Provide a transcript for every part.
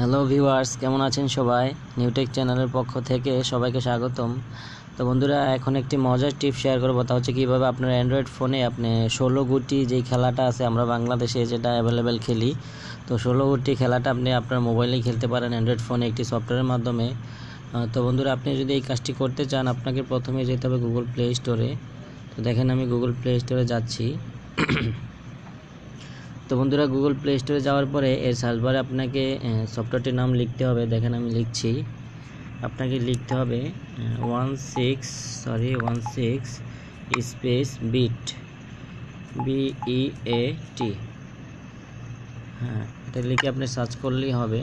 Hello viewers, কেমন আছেন সবাই? নিউটেক চ্যানেলের পক্ষ থেকে সবাইকে স্বাগতম। তো বন্ধুরা, এখন একটি মজার টিপ শেয়ার করব। তা হচ্ছে কীভাবে আপনার অ্যান্ড্রয়েড ফোনে আপনি ষোলো গুটি যেই খেলাটা আছে, আমরা বাংলাদেশে যেটা অ্যাভেলেবেল খেলি, তো ষোলো গুটি খেলাটা আপনি আপনার মোবাইলেই খেলতে পারেন, অ্যান্ড্রয়েড ফোনে একটি সফটওয়্যারের মাধ্যমে। তো বন্ধুরা, আপনি যদি এই কাজটি করতে চান, আপনাকে প্রথমে যেতে হবে গুগল প্লে স্টোরে তো দেখেন আমি গুগল প্লে স্টোরে যাচ্ছি। তো বন্ধুরা গুগল প্লে স্টোরে যাওয়ার পরে এর সার্চ বারে আপনাকে সফটওয়্যারটির নাম লিখতে হবে। দেখেন আমি লিখছি। আপনাকে লিখতে হবে one six sorry one six space beat B E A T এটা লিখে আপনি সার্চ করলেই হবে।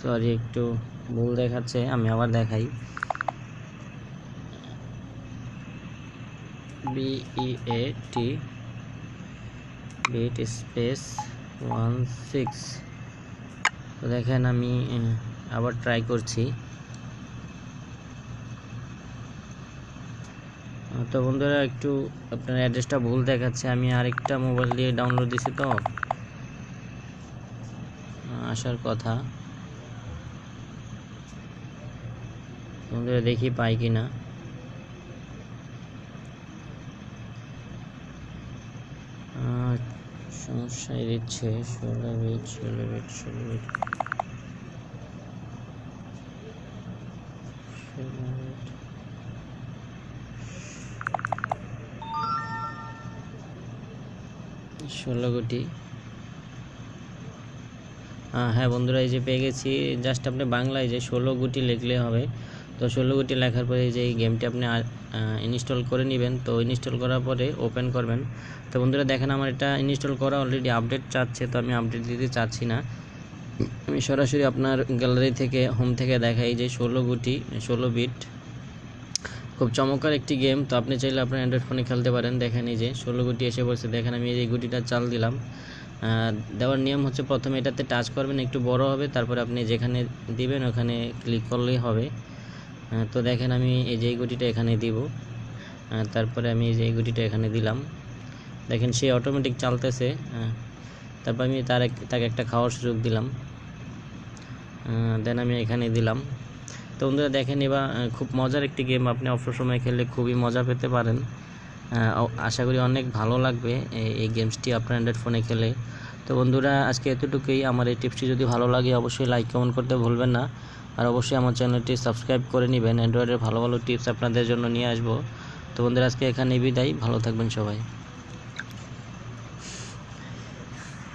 সরি একটু ভুল দেখাচ্ছে, আমি আবার দেখাই। B E A T bit space one six তো দেখেন আমি আবার ট্রাই করছি। তো বন্ধুরা একটু আপনার অ্যাড্রেসটা ভুল দেখাচ্ছে। আমি আরেকটা মোবাইল দিয়ে ডাউনলোড দিছি তো। আসার কথা। বন্ধুরা দেখি পাই কিনা। আহ, সমস্যায় দিচ্ছে, ষোলো বিট ষোলো বিট ষোলো বিট। ষোলো কোটি হ্যাঁ বন্ধুরা, এই যে পেয়ে গেছি। জাস্ট আপনি বাংলায় যে ষোলো গুটি লিখলে হবে তো ষোলো গুটি লেখার পরে যে এই গেমটি আপনি ইনস্টল করে নেবেন, তো ইনস্টল করার পরে ওপেন করবেন। তো বন্ধুরা দেখেন আমার এটা ইনস্টল করা অলরেডি আপডেট চাচ্ছে, তো আমি আপডেট দিতে চাচ্ছি না। আমি সরাসরি আপনার গ্যালারি থেকে হোম থেকে দেখাই যে ষোলো গুটি ষোলো বিট খুব চমৎকার একটি গেম তো আপনি চাইলে আপনার অ্যান্ড্রয়েড ফোনে খেলতে পারেন। দেখেন এই যে ষোলো গুটি এসে পড়ছে, দেখেন আমি এই গুটিটা চাল দিলাম। দেওয়ার নিয়ম হচ্ছে প্রথমে এটাতে টাচ করবেন, একটু বড় হবে, তারপরে আপনি যেখানে দিবেন ওখানে ক্লিক করলেই হবে। তো দেখেন আমি এই যে গুটিটা এখানে দিব। তারপরে আমি এই যে গুটিটা এখানে দিলাম। দেখেন সে অটোমেটিক চালতেছে। তারপর আমি তার তাকে একটা খাওয়ার সুযোগ দিলাম। দেন আমি এখানে দিলাম। তো বন্ধুরা দেখেন এবার খুব মজার একটি গেম আপনি অবসর সময় খেললে খুবই মজা পেতে পারেন। আশা করি অনেক ভালো লাগবে এই গেমসটি আপনার অ্যান্ড্রয়েড ফোনে খেলে। তো বন্ধুরা, আজকে এতটুকুই। আমার এই টিপসটি যদি ভালো লাগে, অবশ্যই লাইক কমেন্ট করতে ভুলবেন না। আর অবশ্যই আমার চ্যানেলটি সাবস্ক্রাইব করে নেবেন। অ্যান্ড্রয়েডের ভালো ভালো টিপস আপনাদের জন্য নিয়ে আসব। তো বন্ধুরা, আজকে এখানে বিদায়। ভালো থাকবেন সবাই।